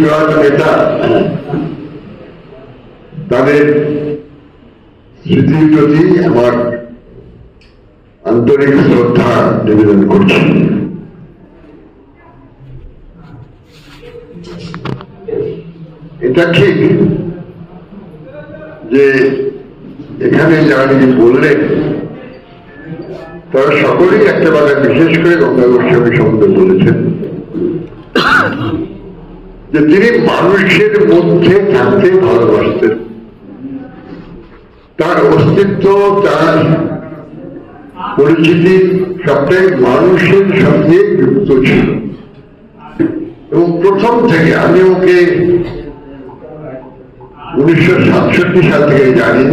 প্রয়াত নেতা, তাদের স্মৃতির প্রতি আমার আন্তরিক শ্রদ্ধা নিবেদন করছি। এটা ঠিক যে এখানে যারা যিনি বললেন, তারা সকলেই একটা কথা বিশেষ করে গঙ্গা গোস্বামী সম্বন্ধে বলেছেন। যে তিনি মানুষের মধ্যে থাকতে ভালোবাসতেন। তার অস্তিত্ব, তার পরিচিতি সবটাই মানুষের সঙ্গে যুক্ত ছিল। এবং প্রথম থেকে আমি ওকে উনিশশো সাতষট্টি সাল থেকে জানি।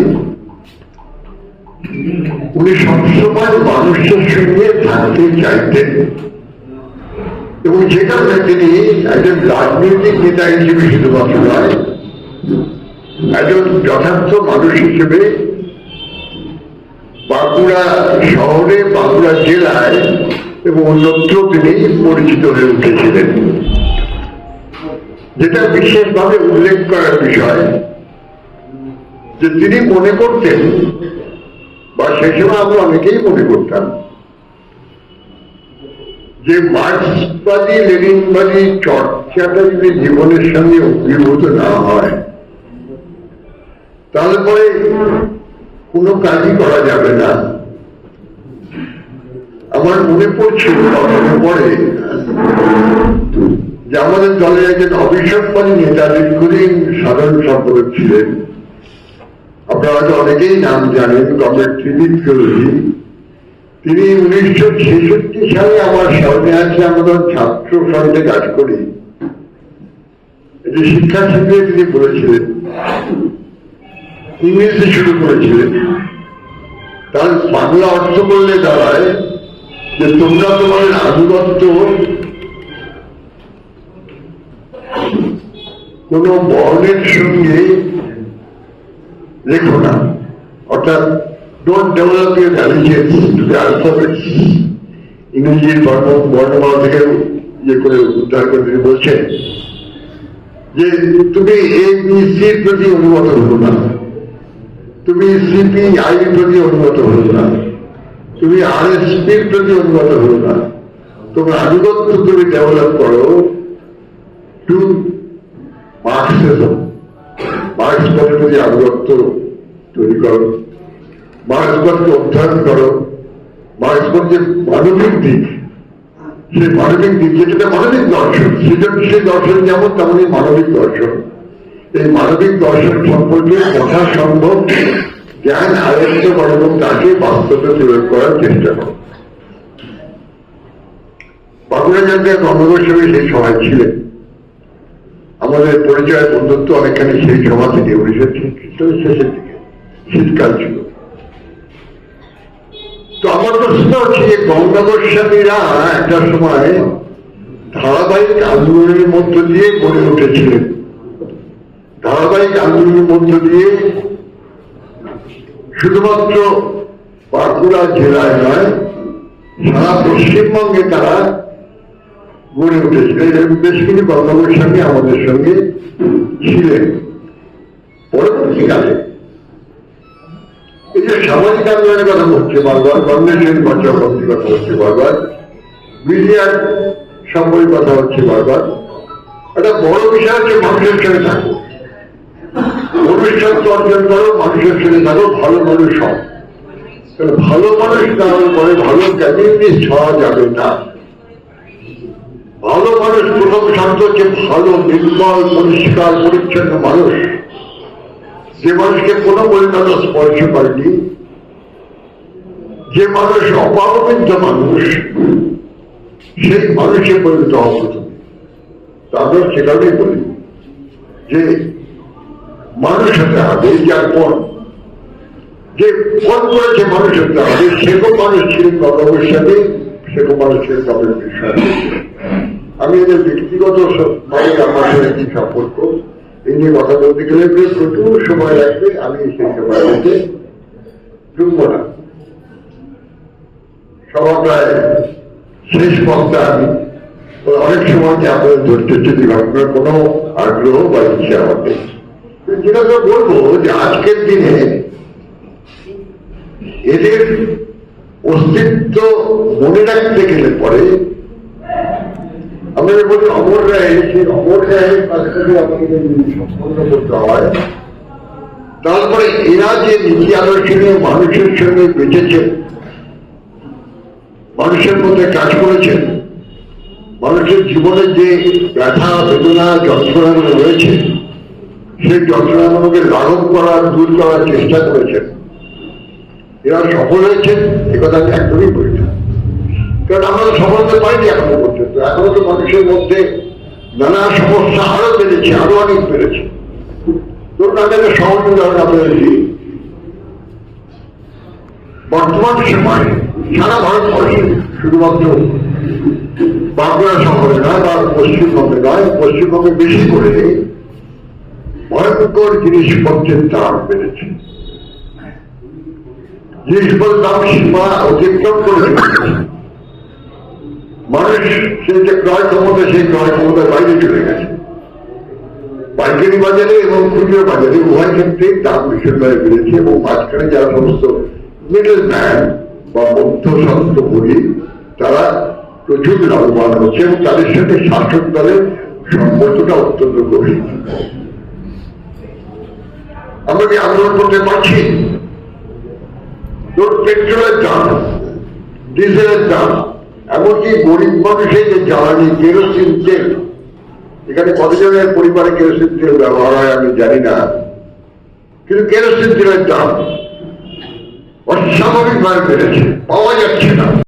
উনি সবসময় মানুষের সঙ্গে থাকতে চাইতেন। এবং যে কারণে তিনি একজন রাজনৈতিক নেতা হিসেবে শুধুমাত্র নয়, একজন যথার্থ মানুষ হিসেবে বাঁকুড়া শহরে, বাঁকুড়া জেলায় এবং অন্যত্র তিনি পরিচিত হয়ে উঠেছিলেন। যেটা বিশেষভাবে উল্লেখ করার বিষয় যে তিনি মনে করতেন, বা সে সময় আমরা অনেকেই মনে করতাম যে মার্ক্সবাদী লেনিনবাদী চর্চাটা যদি জীবনের সঙ্গে অভিভূত না হয়, তাহলে পরে কোনো কাজই করা যাবে না। আমার মনে পড়ছিল কখনো পরে যে আমাদের দলে একজন অভিষেকবাদী নেতা দীর্ঘদিন সাধারণ সম্পাদক ছিলেন। আপনারা হয়তো অনেকেই নাম জানেন, কমরেড চৌধুরী। তিনি উনিশশো ছেষট্টি সালে আমার স্মরণে আছে আমরা ছাত্র ফ্রন্টে কাজ করি। এটি শিক্ষা শিবিরে তিনি বলেছিলেন। ইংরেজি শুরু করেছিলেন। তার বাংলা অর্থ করলে দাঁড়ায় যে তোমরা তোমাদের আনুগত্য কোন বর্ণের সঙ্গে লেখো না। অর্থাৎ don't develop your allegiance to the alphabets ইংরেজির বর্ণ বর্ণমালা থেকে ইয়ে করে উদ্ধার করে তিনি বলছেন। যে তুমি এ বি সির প্রতি অনুগত হলো না। তুমি সিপিআই এর প্রতি অনুগত হলো না। তুমি আর এস পির প্রতি অনুগত হলো না। তোমার আনুগত্য তুমি ডেভেলপ করো টু মার্কসিজম মার্ক্সবাদের প্রতি আনুগত্য তৈরি করো। মার্ক্সবাদকে অধ্যয়ন করো যে মানবিক দিক সেই মানবিক দিক যেটা মানবিক দর্শন সৃজনশীল দর্শন যেমন তেমনই মানবিক দর্শন এই মানবিক দর্শন সম্পর্কে কথা সম্ভব জ্ঞান আয়ত্ত করো এবং তাকে বাস্তবে প্রয়োগ করার চেষ্টা করো বাঁকুড়া কর্মগোস্বামী সেই সময় ছিলেন আমাদের পরিচয় বন্ধুত্ব অনেকখানি সেই সভা থেকে উনিশশো ছেচল্লিশ শেষের দিকে শীতকাল ছিল তো আমার প্রশ্ন হচ্ছে যে গঙ্গা গোস্বামীরা একটা সময় ধারাবাহিক আন্দোলনের মধ্য দিয়ে গড়ে উঠেছিলেন ধারাবাহিক আন্দোলনের মধ্য দিয়ে শুধুমাত্র বাঁকুড়া জেলায় নয়, সারা পশ্চিমবঙ্গে তারা গড়ে উঠেছিলেন এবং বেশ কিছু গঙ্গাবের সঙ্গে আমাদের সঙ্গে ছিলেন। পরবর্তীকালে এই যে সামাজিক আন্দোলনের কথা বলছে, বারবার কথা হচ্ছে বারবার। মিডিয়ার সম্পর্কে কথা হচ্ছে বারবার। একটা বড় বিষয় হচ্ছে মানুষের সঙ্গে থাকো। ভবিষ্যৎ অর্জন করো, মানুষের সঙ্গে থাকো, ভালো মানুষ হও। ভালো মানুষ না পরে ভালো ক্যাবিনেট হওয়া যাবে না। ভালো মানুষ প্রথম শব্দ হচ্ছে ভালো, নির্মল, পরিষ্কার, পরিচ্ছন্ন মানুষ। যে মানুষকে কোনো পরিণত স্পর্শ করেনি, যে মানুষ অপাববিদ্ধ মানুষ, সেই মানুষে পরিণত হওয়া প্রথম তাদের সেটাই বলি যে মানুষ হতে হবে যার পর যে ফোন করেছে মানুষ হতে হবে সেরকম মানুষ ছিলেন গর্বের সাথে সেরকম মানুষ ছিলেন বিষয় আমি এদের ব্যক্তিগত ভাবে আমার সাথে কি সম্পর্ক এই নিয়ে কথা বলতে গেলে প্রচুর সময় লাগবে, আমি সেই সময় বলতে ঢুকবো না। সভা শেষ পথটা আমি অনেক সময় আপনাদের ধৈর্য যদি আপনার কোনো আগ্রহ বা ইচ্ছা নেই। যেটা তো বলব যে আজকের দিনে এদের অস্তিত্ব মনে রাখতে গেলে পরে আমাদের বলি অমর রায় সেই অমর রায়ের আমাদের যদি সম্পন্ন করতে হয়। তারপরে এরা যে নীতি আলোচনীয় মানুষের সঙ্গে বেঁচেছে, মানুষের মধ্যে কাজ করেছেন মানুষের জীবনে যে ব্যথা, বেদনা যন্ত্রণাগুলো রয়েছে, সেই যন্ত্রণাগুলোকে লাঘব করার, দূর করার চেষ্টা করেছেন এরা সফল হয়েছেন একথা আমি একদমই বলি কারণ আমরা সফল হতে পারিনি এখনও পর্যন্ত। এখনও তো মানুষের মধ্যে নানা সমস্যা আরও বেড়েছে, আরও অনেক বেড়েছে। ধরুন আমি একটা সহজ উদাহরণ আপনাদের বর্তমান সময় সারা ভারতবর্ষে শুধুমাত্র বাঁকুড়া শহরে নয়, বা পশ্চিমবঙ্গে নয়, পশ্চিমবঙ্গে বেশি করে ভয়ঙ্কর জিনিসপত্রের দাম বেড়েছে। জিনিসপত্রের দাম সীমা অতিক্রম করে। মানুষ যে ক্রয় ক্ষমতা, সেই ক্রয় ক্ষমতার বাইরে চলে গেছে। পাইকারি বাজারে এবং খুচরো বাজারে উভয় ক্ষেত্রেই দাম ভীষণভাবে বেড়েছে এবং মাঝখানে যারা সমস্ত মিডল ম্যান বা মধ্য বলি, তারা প্রচুর লাভবান হচ্ছে এবং তাদের সাথে শাসক দলের সম্পর্কটা অত্যন্ত গভীর। আমরা কি আন্দোলন করতে পারছি? পেট্রোলের দাম, ডিজেলের দাম এমনকি গরিব মানুষের যে জ্বালানি, কেরোসিন তেল, এখানে কতজনের পরিবারে কেরোসিন তেল ব্যবহার হয় আমি জানি না। কিন্তু কেরোসিন তেলের দাম অস্বাভাবিকভাবে বেড়েছে, পাওয়া যাচ্ছে না।